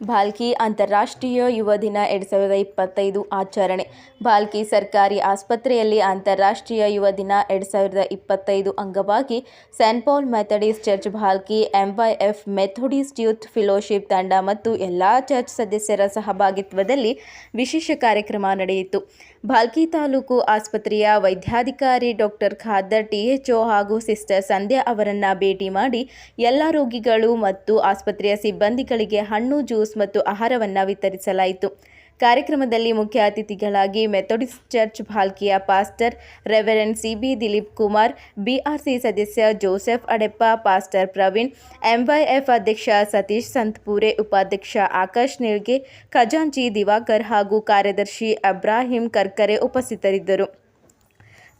ಭಾಲ್ಕಿ ಅಂತಾರಾಷ್ಟ್ರೀಯ ಯುವ ದಿನ ಎರಡು ಸಾವಿರದ ಇಪ್ಪತ್ತೈದು ಆಚರಣೆ. ಭಾಲ್ಕಿ ಸರ್ಕಾರಿ ಆಸ್ಪತ್ರೆಯಲ್ಲಿ ಅಂತಾರಾಷ್ಟ್ರೀಯ ಯುವ ದಿನ ಎರಡು ಸಾವಿರದ ಇಪ್ಪತ್ತೈದು ಅಂಗವಾಗಿ San Paul methodist church Bhalki MYF methodist youth fellowship ತಂಡ ಮತ್ತು ಎಲ್ಲ ಚರ್ಚ್ ಸದಸ್ಯರ ಸಹಭಾಗಿತ್ವದಲ್ಲಿ ವಿಶೇಷ ಕಾರ್ಯಕ್ರಮ ನಡೆಯಿತು. ಭಾಲ್ಕಿ ತಾಲೂಕು ಆಸ್ಪತ್ರೆಯ ವೈದ್ಯಾಧಿಕಾರಿ ಡಾಕ್ಟರ್ ಖಾದರ್ ಟಿಎಚ್ಒ ಹಾಗೂ ಸಿಸ್ಟರ್ ಸಂಧ್ಯಾ ಅವರನ್ನು ಭೇಟಿ ಮಾಡಿ, ಎಲ್ಲ ರೋಗಿಗಳು ಮತ್ತು ಆಸ್ಪತ್ರೆಯ ಸಿಬ್ಬಂದಿಗಳಿಗೆ ಹಣ್ಣು, ಜ್ಯೂಸ್ ಮತ್ತು ಆಹಾರವನ್ನು ವಿತರಿಸಲಾಯಿತು. ಕಾರ್ಯಕ್ರಮದಲ್ಲಿ ಮುಖ್ಯ ಅತಿಥಿಗಳಾಗಿ Methodist church ಭಾಲ್ಕಿಯ pastor reverend CB Dileep Kumar BRC ಸದಸ್ಯ Joseph Adeppa, pastor Praveen MYF ಅಧ್ಯಕ್ಷ ಸತೀಶ್ ಸಂತ್ಪೂರೆ, ಉಪಾಧ್ಯಕ್ಷ ಆಕಾಶ್ ನಿಳ್ಗೆ ಖಜಾಂಚಿ ದಿವಾಕರ್ ಹಾಗೂ ಕಾರ್ಯದರ್ಶಿ ಅಬ್ರಾಹಿಂ ಕರ್ಕರೆ ಉಪಸ್ಥಿತರಿದ್ದರು.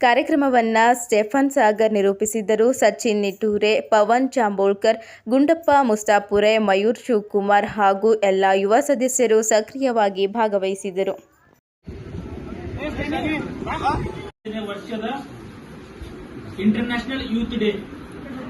ಕಾರ್ಯಕ್ರಮವನ್ನು ಸ್ಟೆಫನ್ ಸಾಗರ್ ನಿರೂಪಿಸಿದ್ದರು. ಸಚಿನ್ ನಿಟೂರೆ, ಪವನ್ ಚಾಂಬೋಳ್ಕರ್, ಗುಂಡಪ್ಪ ಮುಸ್ತಾಪುರೆ, ಮಯೂರ್ ಶಿವಕುಮಾರ್ ಹಾಗೂ ಎಲ್ಲ ಯುವ ಸದಸ್ಯರು ಸಕ್ರಿಯವಾಗಿ ಭಾಗವಹಿಸಿದರು ಇಂಟರ್ನ್ಯಾಷನಲ್ ಯೂತ್ ಡೇ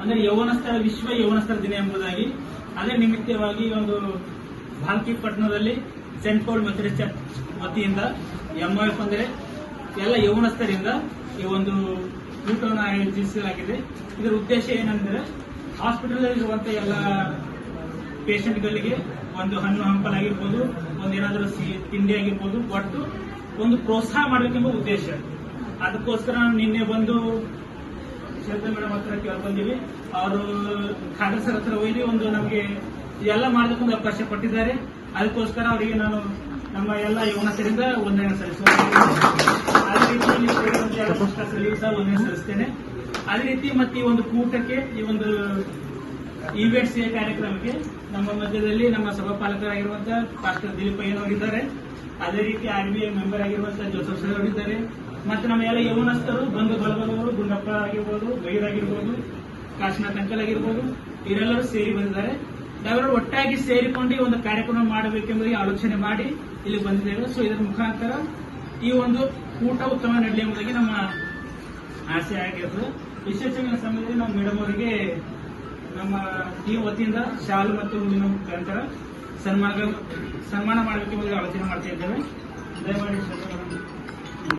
ಅಂದ್ರೆ ಯೌವನಸ್ಥರ ವಿಶ್ವ ಯೌವನಸ್ಥರ ದಿನ ಎಂಬುದಾಗಿ ಅದರ ನಿಮಿತ್ತವಾಗಿ ಒಂದು ಭಾಲ್ಕಿ ಪಟ್ಟಣದಲ್ಲಿ ಸೆಂಟ್ ಪೌಲ್ ಮೆಥಡಿಸ್ಟ್ ಚರ್ಚ್ ವತಿಯಿಂದ ಎಂಎಫ್ ಅಂದರೆ ಎಲ್ಲ ಯೌವನಸ್ಥರಿಂದ ಈ ಒಂದು ಊಟವನ್ನು ಆಯೋಜಿಸಲಾಗಿದೆ ಇದರ ಉದ್ದೇಶ ಏನಂದ್ರೆ ಹಾಸ್ಪಿಟಲ್ ಇರುವಂತಹ ಎಲ್ಲ ಪೇಷಂಟ್ಗಳಿಗೆ ಒಂದು ಹಣ್ಣು ಹಂಪಲಾಗಿರ್ಬೋದು ಒಂದೇನಾದರೂ ಸಿ, ತಿಂಡಿ ಆಗಿರ್ಬೋದು, ಒಟ್ಟು ಒಂದು ಪ್ರೋತ್ಸಾಹ ಮಾಡಬೇಕೆಂಬ ಉದ್ದೇಶ. ಅದಕ್ಕೋಸ್ಕರ ನಾವು ನಿನ್ನೆ ಬಂದು ಶ್ರದ್ಧಾ ಮೇಡಮ್ ಹತ್ರ ಕೇಳ್ಕೊಂಡಿವಿ ಅವರು ಖಾದರ್ ಸರ್ ಹತ್ರ ಒಯ್ದು ಒಂದು ನಮಗೆ ಎಲ್ಲ ಮಾಡೋದಕ್ಕೊಂದು ಅವಕಾಶ ಕೊಟ್ಟಿದ್ದಾರೆ. ಅದಕ್ಕೋಸ್ಕರ ಅವರಿಗೆ ನಾನು ನಮ್ಮ ಎಲ್ಲ ಯುವನಸ್ಥರಿಂದ ಒಂದನೇ ಸಲ್ಲಿಸುತ್ತೇನೆ ಅದೇ ರೀತಿ ಸಹ ವಂದನೆ ಸಲ್ಲಿಸ್ತೇನೆ ಅದೇ ರೀತಿ ಮತ್ತೆ ಈ ಒಂದು ಕೂಟಕ್ಕೆ, ಈ ಒಂದು ಈವೆಂಟ್ಸ್ ಕಾರ್ಯಕ್ರಮಕ್ಕೆ ನಮ್ಮ ಮಧ್ಯದಲ್ಲಿ ನಮ್ಮ ಸಭಾಪಾಲಕರಾಗಿರುವಂತಹ ಪಾಸ್ಟರ್ ದಿಲೀಪ್ ಅಯ್ಯನವರಿದ್ದಾರೆ ಅದೇ ರೀತಿ ಆರ್ ಬಿ ಐ ಮೆಂಬರ್ ಆಗಿರುವಂತಹ ಜೋಸಫ್ ಸರ್ ಅವರಿದ್ದಾರೆ ಮತ್ತೆ ನಮ್ಮ ಎಲ್ಲ ಯೌವನಸ್ಥರು, ಬಂಧು ಬಳಗದವರು ಗುಂಡಪ್ಪ ಆಗಿರ್ಬೋದು ಗೈರ್ ಆಗಿರ್ಬೋದು, ಕಾಶಿನಾಥ್ ಅಂಕಲ್ ಆಗಿರ್ಬೋದು, ಇವರೆಲ್ಲರೂ ಸೇರಿ ಬಂದಿದ್ದಾರೆ. ನಾವೆಲ್ಲರೂ ಒಟ್ಟಾಗಿ ಸೇರಿಕೊಂಡು ಈ ಒಂದು ಕಾರ್ಯಕ್ರಮ ಮಾಡಬೇಕೆಂಬುದಾಗಿ ಆಲೋಚನೆ ಮಾಡಿ ಇಲ್ಲಿ ಬಂದಿದ್ದೇವೆ. ಸೊ ಇದರ ಮುಖಾಂತರ ಈ ಒಂದು ಕೂಟ ಉತ್ತಮ ನಡಲಿ ಎಂಬುದಾಗಿ ನಮ್ಮ ಆಸೆ ಆಗಿರ್ತದೆ. ವಿಶೇಷವಾಗಿ ಈ ಸಮಯದಲ್ಲಿ ನಾವು ಮೇಡಮ್ ಅವರಿಗೆ ನಮ್ಮ ಟೀಮ್ ವತಿಯಿಂದ ಶಾಲು ಮತ್ತು ಹೂವಿನ ಮುಖಾಂತರ ಸನ್ಮಾನ ಸನ್ಮಾನ ಮಾಡಬೇಕೆಂಬುದಾಗಿ ಆಲೋಚನೆ ಮಾಡ್ತಾ ಇದ್ದೇವೆ. ದಯಮಾಡಿ